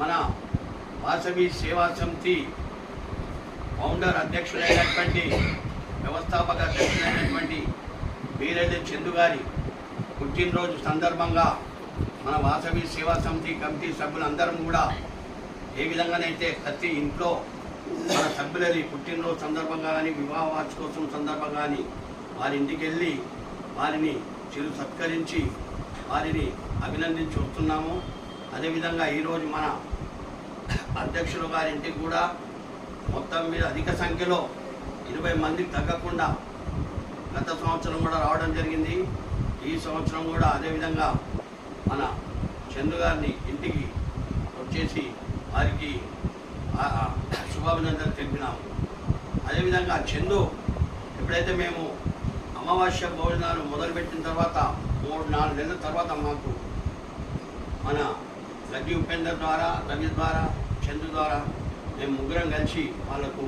మన వాసవి సేవా సమితి ఫౌండర్ అధ్యక్షుడైనటువంటి వ్యవస్థాపక అధ్యక్షుడైనటువంటి వీరెడ్డి చందు గారి పుట్టినరోజు సందర్భంగా మన వాసవి సేవా సమితి కమిటీ సభ్యులందరం కూడా ఏ విధంగానైతే ప్రతి ఇంట్లో మన సభ్యులని పుట్టినరోజు సందర్భంగా కానీ వివాహ వార్షికోత్సవం సందర్భంగా కానీ వారి ఇంటికి వెళ్ళి వారిని చిరు సత్కరించి వారిని అభినందించి వస్తున్నాము. అదేవిధంగా ఈరోజు మన అధ్యక్షులు గారి ఇంటికి కూడా మొత్తం మీద అధిక సంఖ్యలో ఇరవై మందికి తగ్గకుండా గత సంవత్సరం కూడా రావడం జరిగింది. ఈ సంవత్సరం కూడా అదేవిధంగా మన చందు గారిని ఇంటికి వచ్చేసి వారికి శుభాభినందనలు తెలిపినాము. అదేవిధంగా చందు ఎప్పుడైతే మేము అమావాస్య భోజనాలు మొదలుపెట్టిన తర్వాత మూడు నాలుగు నెలల తర్వాత మాకు మన లగ్గి ఉపేందర్ ద్వారా రవి ద్వారా చంద్రు ద్వారా మేము ముగ్గురం కలిసి వాళ్ళకు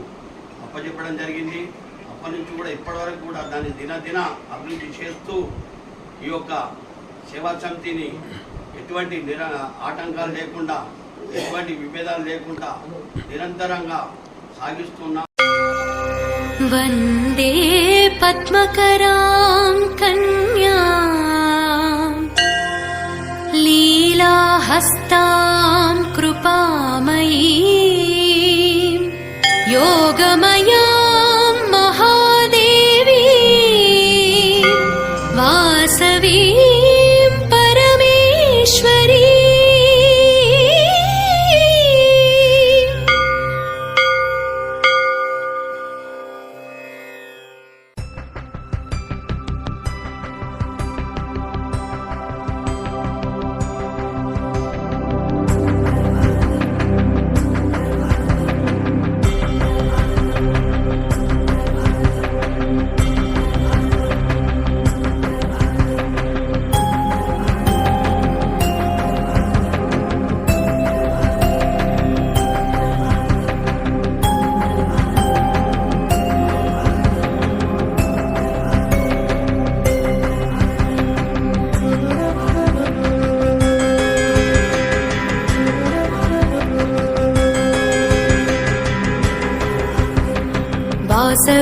అప్పచెప్పడం జరిగింది. అప్పటి నుంచి కూడా ఇప్పటివరకు కూడా దాన్ని దినదిన అభివృద్ధి చేస్తూ ఈ యొక్క సేవా సమితిని ఎటువంటి నిర ఆటంకాలు లేకుండా ఎటువంటి విభేదాలు లేకుండా నిరంతరంగా సాగిస్తున్నాం. వందే పద్మకరాం కన్యా. लीलाहस्तां कृपामयीं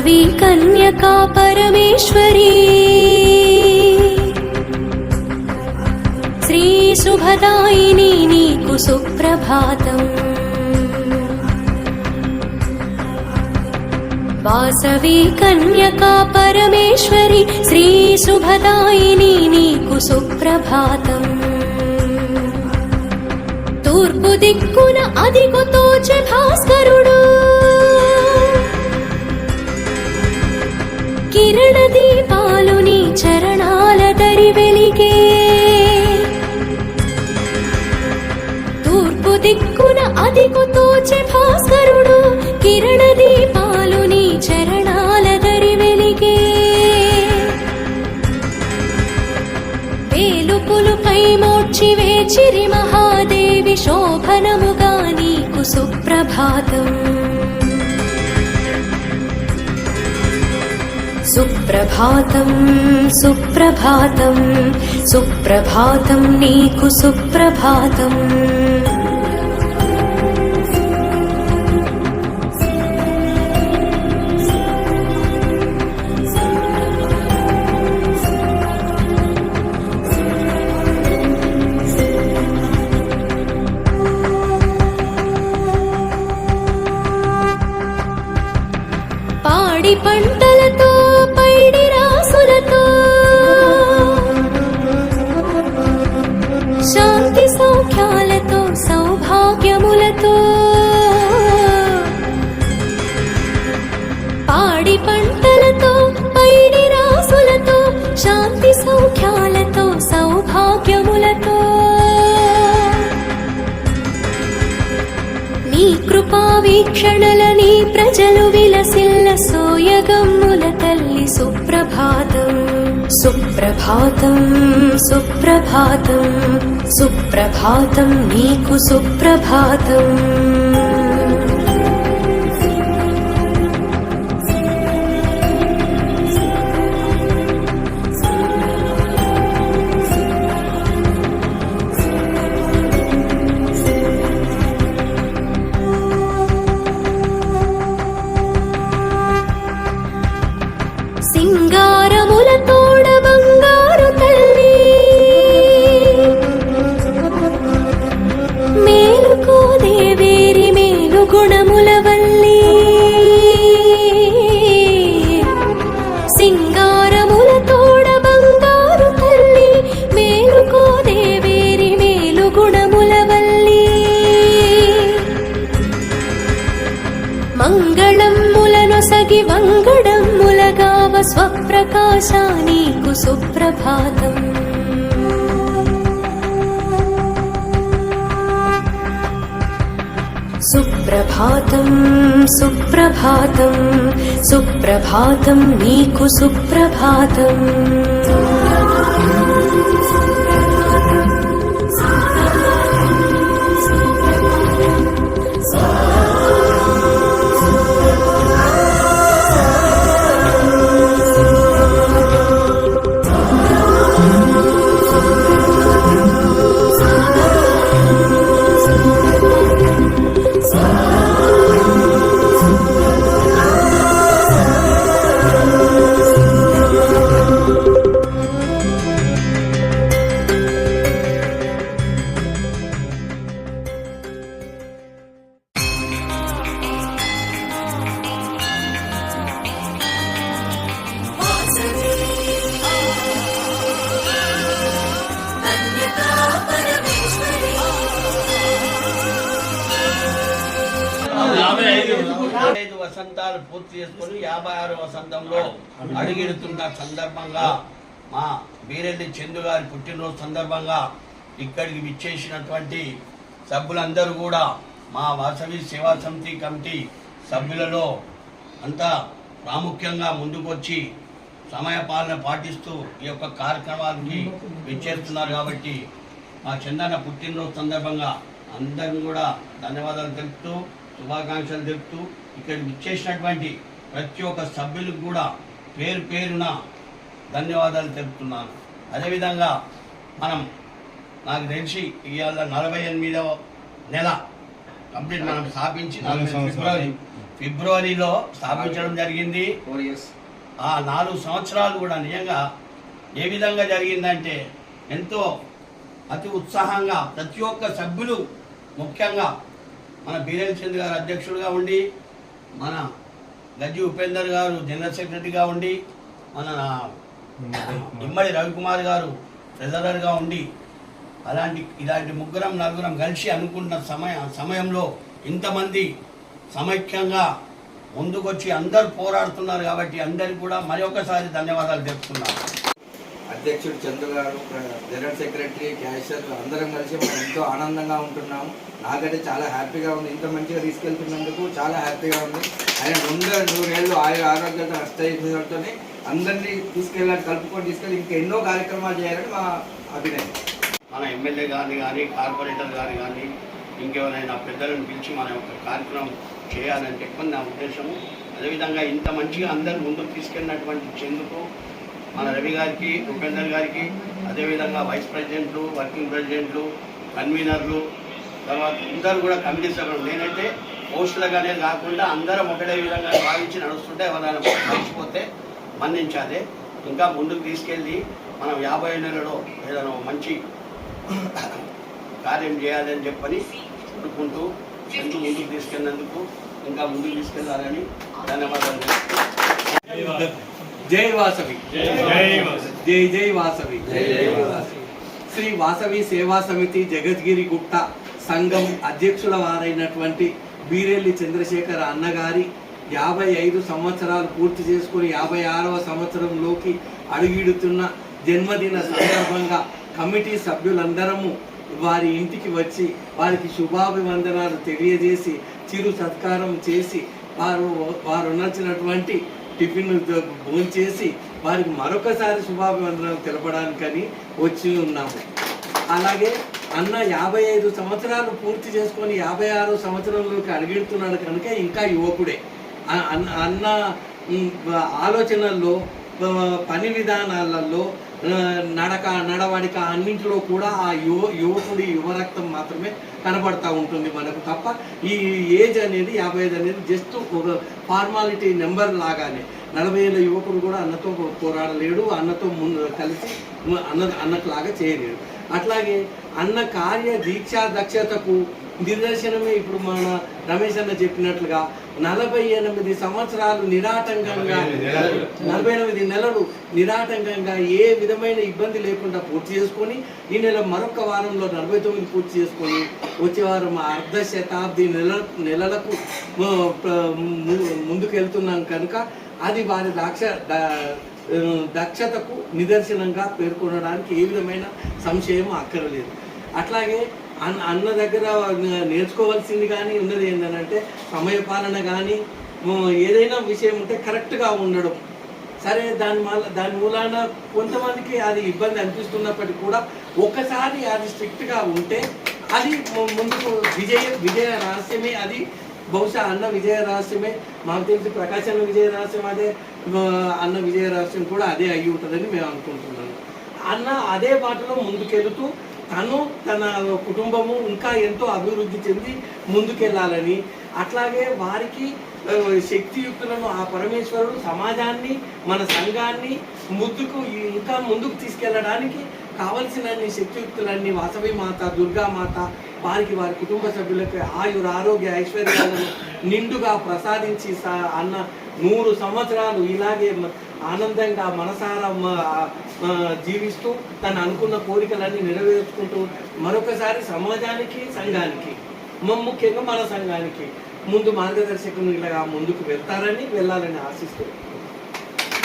దేవి కన్యకా పరమేశ్వరీ. శ్రీ శుభదాయిని నీకు సుప్రభాతం. వాసవి కన్యకా పరమేశ్వరి శ్రీ శుభదాయిని నీకు సుప్రభాతం. తూర్పు దిక్కున అదిగుతోచే భాస్కరుడు. కిరణ దీపాలు నీ చరణాల దరి వెలిగే. తూర్పు దిక్కున అదిగు తోచే భాస్కరుడు కిరణ దీపాలు నీ చరణాల దరి వెలిగే. వేలుపులుపై మోడ్చి వేచిరి మహాదేవి శోభనముగా నీకు సుప్రభాతం. సుప్రభాతం సుప్రభాతం సుప్రభాతం నీకు సుప్రభాతం. నీ నీ ప్రజలు విలసిల్ల సోయగమ్ముల తల్లి సుప్రభాతం. సుప్రభాతం సుప్రభాతం సుప్రభాతం నీకు సుప్రభాతం. వంగడమ్ములగావ స్వప్రకాశా నీకు సుప్రభాతం సుప్రభాతం సుప్రభాతం సుప్రభాతం. ఐదు వసంతాలు పూర్తి చేసుకొని యాభై ఆరు వసంతంలో అడుగెడుతున్న సందర్భంగా మా బీరెడ్డి చందు గారి పుట్టినరోజు సందర్భంగా ఇక్కడికి విచ్చేసినటువంటి సభ్యులందరూ కూడా మా వాసవి సేవా సమితి కమిటీ సభ్యులలో అంతా ప్రాముఖ్యంగా ముందుకొచ్చి సమయపాలన పాటిస్తూ ఈ యొక్క కార్యక్రమానికి విచ్చేస్తున్నారు కాబట్టి మా చందన్న పుట్టినరోజు సందర్భంగా అందరిని కూడా ధన్యవాదాలు తెలుపుతూ శుభాకాంక్షలు తెలుపుతూ ఇక్కడికి విచ్చేసినటువంటి ప్రతి ఒక్క సభ్యులకు కూడా పేరు పేరున ధన్యవాదాలు తెలుపుతున్నాను. అదేవిధంగా మనం నాకు తెలిసి ఇవాళ నలభై ఎనిమిదవ నెల కంప్లీట్ మనం స్థాపించి. ఫిబ్రవరి ఫిబ్రవరిలో స్థాపించడం జరిగింది. ఆ నాలుగు సంవత్సరాలు కూడా నిజంగా ఏ విధంగా జరిగిందంటే ఎంతో అతి ఉత్సాహంగా ప్రతి ఒక్క సభ్యులు ముఖ్యంగా మన బీరేల్ చంద్ గారు అధ్యక్షుడిగా ఉండి మన గజ్జి ఉపేందర్ గారు జనరల్ సెక్రటరీగా ఉండి మన ఇమ్మడి రవికుమార్ గారు ట్రెజరర్గా ఉండి అలాంటి ఇలాంటి ముగ్గురం నలుగురం కలిసి అనుకున్న సమయ సమయంలో ఇంతమంది సమైక్యంగా ముందుకొచ్చి అందరు పోరాడుతున్నారు కాబట్టి అందరికి కూడా మరొకసారి ధన్యవాదాలు చెప్తున్నాను అధ్యక్షుడు చంద్ర గారు జనరల్ సెక్రటరీ క్యాషియర్ అందరం కలిసి మనం ఎంతో ఆనందంగా ఉంటున్నాము. నాకైతే చాలా హ్యాపీగా ఉంది. ఇంత మంచిగా తీసుకెళ్తున్నందుకు చాలా హ్యాపీగా ఉంది. ఆయన రెండు నూరేళ్ళు ఆయన ఆరోగ్యాలతో అష్టైతోనే అందరినీ తీసుకెళ్ళాలి కలుపుకొని తీసుకెళ్ళి ఇంకా ఎన్నో కార్యక్రమాలు చేయాలని మా అభినయం. మన ఎమ్మెల్యే గారిని కానీ కార్పొరేటర్ గారిని కానీ ఇంకెవరైనా పెద్దలను పిలిచి మన యొక్క కార్యక్రమం చేయాలని చెప్పని నా ఉద్దేశము. అదేవిధంగా ఇంత మంచిగా అందరు ముందుకు తీసుకెళ్ళినటువంటి చెందుకు మన రవి గారికి ఉపేందర్ గారికి అదేవిధంగా వైస్ ప్రెసిడెంట్లు వర్కింగ్ ప్రెసిడెంట్లు కన్వీనర్లు తర్వాత అందరూ కూడా కమిటీ సభ్యులు. నేనైతే పోస్టులుగానే కాకుండా అందరం ఒకటే విధంగా భావించి నడుస్తుంటే ఎవరైనా మర్చిపోతే మన్నించాలి. ఇంకా ముందుకు తీసుకెళ్ళి మనం యాభై నెలలో ఏదైనా మంచి కార్యం చేయాలని చెప్పని కోరుకుంటూ ఎందుకు ముందుకు తీసుకెళ్ళినందుకు ఇంకా ముందుకు తీసుకెళ్ళాలని ధన్యవాదాలు. జై వాసవి. జై జై వాసవి. జై జై వాసవి. శ్రీ వాసవి సేవా సమితి జగద్గిరి గుట్ట సంఘం అధ్యక్షుల వారైనటువంటి బీరెల్లి చంద్రశేఖర్ అన్నగారి యాభై ఐదు సంవత్సరాలు పూర్తి చేసుకుని యాభై ఆరవ సంవత్సరంలోకి అడుగిడుతున్న జన్మదిన సందర్భంగా కమిటీ సభ్యులందరము వారి ఇంటికి వచ్చి వారికి శుభాభివందనాలు తెలియజేసి చిరు సత్కారం చేసి వారు వారు నచ్చినటువంటి టిఫిన్ భోంచేసి వారికి మరొకసారి శుభాభివందనాలు తెలపడానికని వచ్చి ఉన్నాము. అలాగే అన్న యాభై ఐదు సంవత్సరాలు పూర్తి చేసుకొని యాభై ఆరు సంవత్సరంలోకి అడిగెడుతున్నాడు కనుక ఇంకా యువకుడే. అన్న అన్న ఆలోచనల్లో పని విధానాలలో నడక నడవడిక అన్నింటిలో కూడా ఆ యువ యువకుడి యువరక్తం మాత్రమే కనబడతా ఉంటుంది మనకు తప్ప ఈ ఏజ్ అనేది యాభై ఐదు అనేది జస్ట్ ఒక ఫార్మాలిటీ నెంబర్ లాగానే. నలభై ఏళ్ళ యువకుడు కూడా అన్నతో పోరాడలేడు అన్నతో ముందు కలిసి అన్న అన్నట్లాగా చేయలేడు. అట్లాగే అన్న కార్య దీక్షా దక్షతకు నిదర్శనమే ఇప్పుడు మన రమేష్ అన్న చెప్పినట్లుగా నలభై ఎనిమిది సంవత్సరాలు నిరాటంకంగా నలభై ఎనిమిది నెలలు. నిరాటంకంగా ఏ విధమైన ఇబ్బంది లేకుండా పూర్తి చేసుకొని ఈ నెల మరొక వారంలో నలభై తొమ్మిది పూర్తి చేసుకొని వచ్చే వారం అర్ధ శతాబ్ది నెల నెలలకు ముందుకు వెళ్తున్నాం కనుక అది వారి దక్ష దక్షతకు నిదర్శనంగా పేర్కొనడానికి ఏ విధమైన సంశయం అక్కరలేదు. అట్లాగే అన్న అన్న దగ్గర నేర్చుకోవాల్సింది కానీ ఉన్నది ఏంటంటే సమయపాలన కానీ ఏదైనా విషయం ఉంటే కరెక్ట్గా ఉండడం. సరే దాని వల్ల దాని మూలాన కొంతమందికి అది ఇబ్బంది అనిపిస్తున్నప్పటికీ కూడా ఒక్కసారి అది స్ట్రిక్ట్గా ఉంటే అది ముందుకు విజయ విజయ రహస్యమే అది బహుశా అన్న విజయ రహస్యమే మాకు తెలిసి ప్రకాశం విజయ రహస్యం అదే అన్న విజయ రహస్యం కూడా అదే అయ్యి ఉంటుందని మేము అనుకుంటున్నాను అన్న అదే బాటలో ముందుకెళుతూ తను తన కుటుంబము ఇంకా ఎంతో అభివృద్ధి చెంది ముందుకెళ్ళాలని అట్లాగే వారికి శక్తియుక్తులను ఆ పరమేశ్వరుడు సమాజాన్ని మన సంఘాన్ని ముందుకు ఇంకా ముందుకు తీసుకెళ్ళడానికి కావలసినన్ని శక్తియుక్తులన్నీ వాసవి మాత దుర్గామాత వారికి వారి కుటుంబ సభ్యులకు ఆయుర ఆరోగ్య ఐశ్వర్యాలను నిండుగా ప్రసాదించి అన్న నూరు సంవత్సరాలు ఇలాగే ఆనందంగా మనసారా జీవిస్తూ తను అనుకున్న కోరికలన్నీ నెరవేర్చుకుంటూ మరొకసారి సమాజానికి సంఘానికి ముఖ్యంగా మన సంఘానికి ముందు మార్గదర్శకునిగా ముందుకు వెళ్తారని వెళ్ళాలని ఆశిస్తూ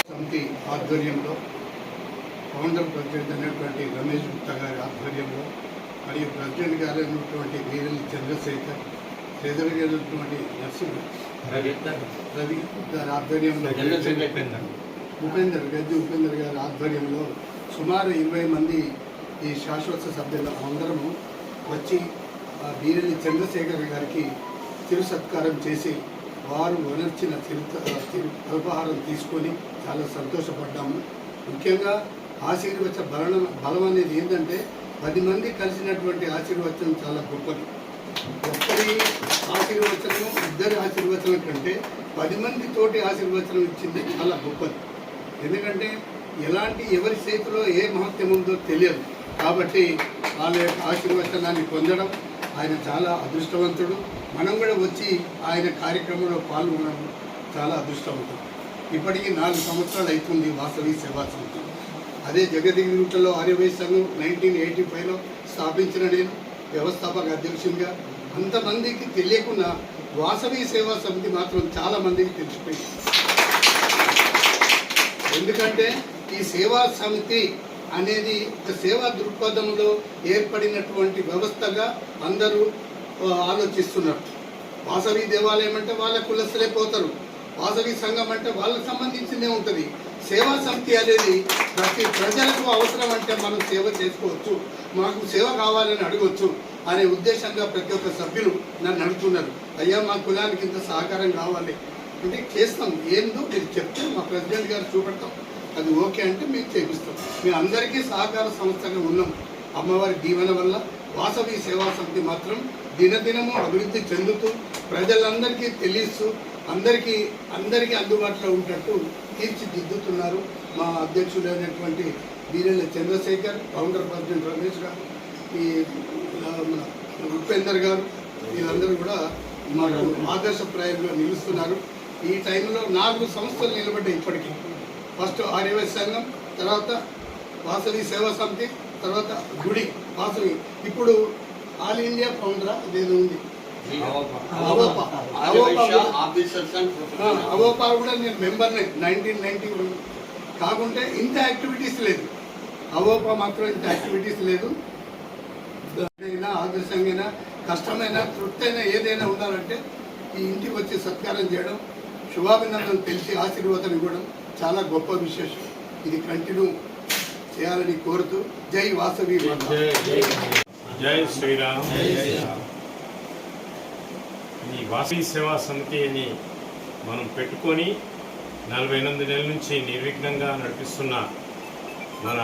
సమితి ఆధ్వర్యంలో ఫౌండర్ ప్రెసిడెంట్ అయినటువంటి రమేష్ గుప్తా గారి ఆధ్వర్యంలో మరియు ప్రెసిడెంట్ గారు అయినటువంటి వీరల్లి చంద్రశేఖర్ ట్రెజరీ గారు అయినటువంటి నరసింహ రవి గారి. ఆధ్వర్యంలో ఉపేందర్ గద్ది ఉపేందర్ గారి ఆధ్వర్యంలో సుమారు ఇరవై మంది ఈ శాశ్వత సభ్యులు అందరము వచ్చి ఆ వీరల్లి చంద్రశేఖర్ గారికి చిరు సత్కారం చేసి వారు వనర్చిన తిరు తిరు అల్పాహారం తీసుకొని చాలా సంతోషపడ్డాము. ముఖ్యంగా ఆశీర్వచ బలం బలం అనేది ఏంటంటే పది మంది కలిసినటువంటి ఆశీర్వచనం చాలా గొప్పది. ఒక్కరి ఆశీర్వచనం ఇద్దరి ఆశీర్వచనం కంటే పది మంది తోటి ఆశీర్వచనం ఇచ్చింది చాలా గొప్పది. ఎందుకంటే ఎలాంటి ఎవరి చేతిలో ఏ మహత్యం ఉందో తెలియదు. కాబట్టి వాళ్ళ యొక్క ఆశీర్వచనాన్ని పొందడం ఆయన చాలా అదృష్టవంతుడు. మనం కూడా వచ్చి ఆయన కార్యక్రమంలో పాల్గొనడం చాలా అదృష్టవంతం. ఇప్పటికీ నాలుగు సంవత్సరాలు అవుతుంది వాసవి సేవా సంస్థ అదే జగదిగురుటలో ఆర్యవై సంఘం నైన్టీన్ ఎయిటీ ఫైవ్లో స్థాపించిన నేను వ్యవస్థాపక అధ్యక్షునిగా. అంతమందికి తెలియకుండా వాసవి సేవా సమితి మాత్రం చాలా మందికి తెలిసిపోయింది. ఎందుకంటే ఈ సేవా సమితి అనేది సేవా దృక్పథంలో ఏర్పడినటువంటి వ్యవస్థగా అందరూ ఆలోచిస్తున్నారు. వాసవి దేవాలయం అంటే వాళ్ళ కులస్తులే పోతారు. వాసవి సంఘం అంటే వాళ్ళకి సంబంధించిందే ఉంటుంది. సేవా సమితి అనేది ప్రతి ప్రజలకు అవసరం అంటే మనం సేవ చేసుకోవచ్చు. మాకు సేవ కావాలని అడగవచ్చు అనే ఉద్దేశంగా ప్రతి ఒక్క సభ్యులు నన్ను అడుగుతున్నారు. అయ్యా మా కులానికి ఇంత సహకారం కావాలి. అంటే చేస్తాం. ఏందో మీరు చెప్తే మా ప్రెసిడెంట్ గారు చూపెడతాం. అది ఓకే అంటే మేము చేపిస్తాం. మేము అందరికీ సహకార సంస్థగా ఉన్నాం. అమ్మవారి దీవెన వల్ల వాసవి సేవా సమితి మాత్రం దినదినము అభివృద్ధి చెందుతూ ప్రజలందరికీ తెలియస్తూ అందరికీ అందరికీ అందుబాటులో ఉండేట్టు తీర్చిదిద్దుతున్నారు మా అధ్యక్షుడైనటువంటి వీరెల్ల చంద్రశేఖర్ కౌంటర్ ప్రెసిడెంట్ రమేష్ గారు ఈ ఉపేందర్ గారు వీళ్ళందరూ కూడా మాకు ఆదర్శప్రాయంలో నిలుస్తున్నారు. ఈ టైంలో నాలుగు సంస్థలు నిలబడ్డాయి ఇప్పటికీ. ఫస్ట్ ఆర్యవై సంఘం తర్వాత వాసవి సేవా సమితి తర్వాత గుడి వాసవి. ఇప్పుడు ఆల్ ఇండియా ఫౌండరా ఇదేదో ఉంది అవోపా. అవోపా కూడా- నేను మెంబర్నే నైన్టీన్ నైన్టీ కాకుంటే ఇంత యాక్టివిటీస్ లేదు. అవోపా మాత్రం ఇంత యాక్టివిటీస్ లేదు. అయినా ఆదర్శంగా కష్టమైన తృప్తైన ఏదైనా ఉండాలంటే ఈ ఇంటికి వచ్చి సత్కారం చేయడం శుభాభినందనలు తెలిసి ఆశీర్వాదం ఇవ్వడం చాలా గొప్ప విశేషం. ఇది కంటిన్యూ చేయాలని కోరుతూ జై వాసవి. జై శ్రీరామ్. ఈ వాసీ సేవా సమితిని మనం పెట్టుకొని నలభై ఎనిమిది నెలల నుంచి నిర్విఘ్నంగా నడిపిస్తున్న మన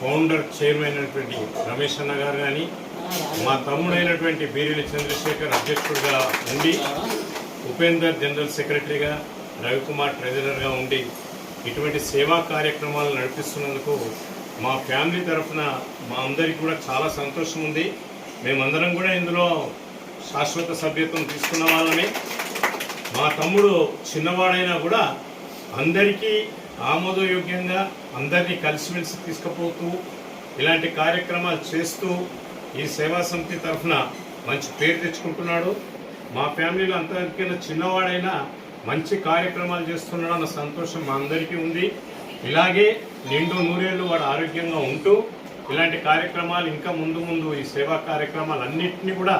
ఫౌండర్ చైర్మన్ అయినటువంటి రమేష్ అన్న గారు కానీ మా తమ్ముడైనటువంటి బీరెలి చంద్రశేఖర్ అధ్యక్షుడిగా ఉండి ఉపేందర్ జనరల్ సెక్రటరీగా రవికుమార్ ట్రెజరర్గా ఉండి ఇటువంటి సేవా కార్యక్రమాలు నడిపిస్తున్నందుకు మా ఫ్యామిలీ తరఫున మా అందరికి కూడా చాలా సంతోషం ఉంది. మేమందరం కూడా ఇందులో శాశ్వత సభ్యత్వం తీసుకున్న వాళ్ళమే. మా తమ్ముడు చిన్నవాడైనా కూడా అందరికీ ఆమోదయోగ్యంగా అందరినీ కలిసిమెలిసి తీసుకుపోతూ ఇలాంటి కార్యక్రమాలు చేస్తూ ఈ సేవా సమితి తరఫున మంచి పేరు తెచ్చుకుంటున్నాడు. మా ఫ్యామిలీలో అంతకైనా చిన్నవాడైనా మంచి కార్యక్రమాలు చేస్తున్నాడు అన్న సంతోషం మా అందరికీ ఉంది. ఇలాగే నిండు నూరేళ్ళు వాడు ఆరోగ్యంగా ఉంటూ ఇలాంటి కార్యక్రమాలు ఇంకా ముందు ముందు ఈ సేవా కార్యక్రమాలు అన్నింటినీ కూడా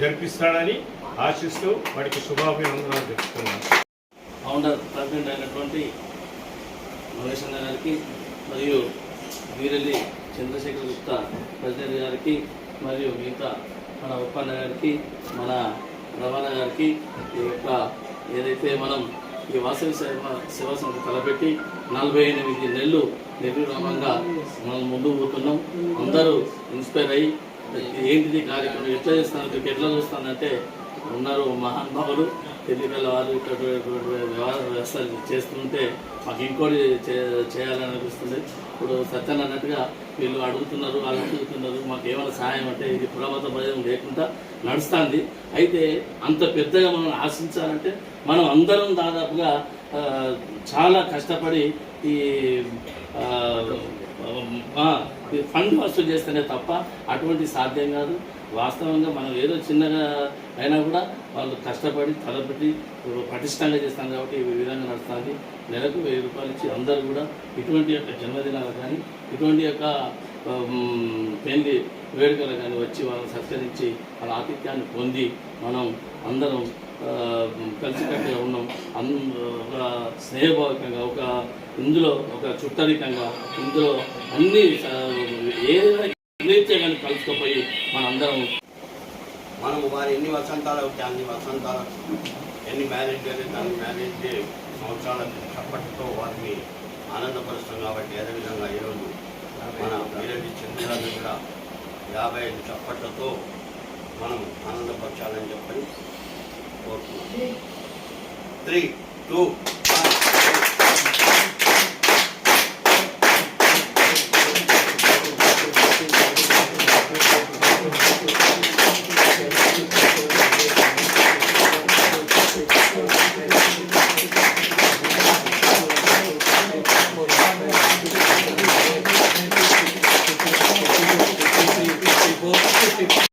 జరిపిస్తాడని ఆశిస్తూ వాడికి శుభాభినందనాలు తెలుపుతున్నాను. ఫౌండర్ ప్రెసిడెంట్ అయినటువంటి మహేష్ గారికి మరియు వీరెల్లి చంద్రశేఖర్ గుప్తా ప్రెసిడెంట్ గారికి మరియు మిగతా మన ఉప్పన్న గారికి మన రవాణా గారికి ఈ యొక్క ఏదైతే మనం ఈ వాసవి సేవ సేవా సంస్థ తలపెట్టి నలభై ఎనిమిది నెలలు నిర్విరామంగా మనం ముందుకు పోతున్నాం. అందరూ ఇన్స్పైర్ అయ్యి ఏంటిది కార్యక్రమం? ఎట్లా చేస్తాను ఎట్లా చూస్తానంటే ఉన్నారు మహానుభావులు ఎన్నికల వారు వ్యవహార వ్యవస్థలు చేస్తుంటే మాకు ఇంకోటి చే- చేయాలని అనిపిస్తుంది ఇప్పుడు సత్యాన్ని అన్నట్టుగా వీళ్ళు అడుగుతున్నారు వాళ్ళు అడుగుతున్నారు మాకు ఏమైనా సహాయం అంటే ఇది పురామత భయం లేకుండా నడుస్తుంది. అయితే అంత పెద్దగా మనం ఆశించాలంటే మనం అందరం దాదాపుగా చాలా కష్టపడి ఈ ఫండ్ వసూలు చేస్తేనే తప్ప అటువంటి సాధ్యం కాదు. వాస్తవంగా మనం ఏదో చిన్నగా అయినా కూడా వాళ్ళు కష్టపడి తలపెట్టి పటిష్టంగా చేస్తాం కాబట్టి ఈ విధంగా నడుస్తుంది. నెలకు వెయ్యి రూపాయలు ఇచ్చి అందరూ కూడా ఇటువంటి యొక్క జన్మదినాలు కానీ ఇటువంటి యొక్క పెళ్ళి వేడుకలు కానీ వచ్చి వాళ్ళని సత్కరించి వాళ్ళ ఆతిథ్యాన్ని పొంది మనం అందరం కలిసికట్టుగా ఉన్నాం. అందు ఒక స్నేహభావికంగా ఒక ఇందులో ఒక చుట్టరికంగా ఇందులో అన్ని ఏదైనా ఏదైతే కానీ కలుసుకుపోయి మనందరం మనము వారి ఎన్ని వసంతాలు అవుతాయి అన్ని వసంతాలు ఎన్ని మ్యారేజ్ జరిగితే అన్ని మ్యారేజ్ సంవత్సరాల చప్పటితో వారిని ఆనందపరుస్తాం కాబట్టి అదేవిధంగా ఈరోజు మన వీరెడ్డి చంద్రరాజు కూడా యాభై ఐదు చప్పట్లతో మనం ఆనందపరచాలని చెప్పని 3, 2,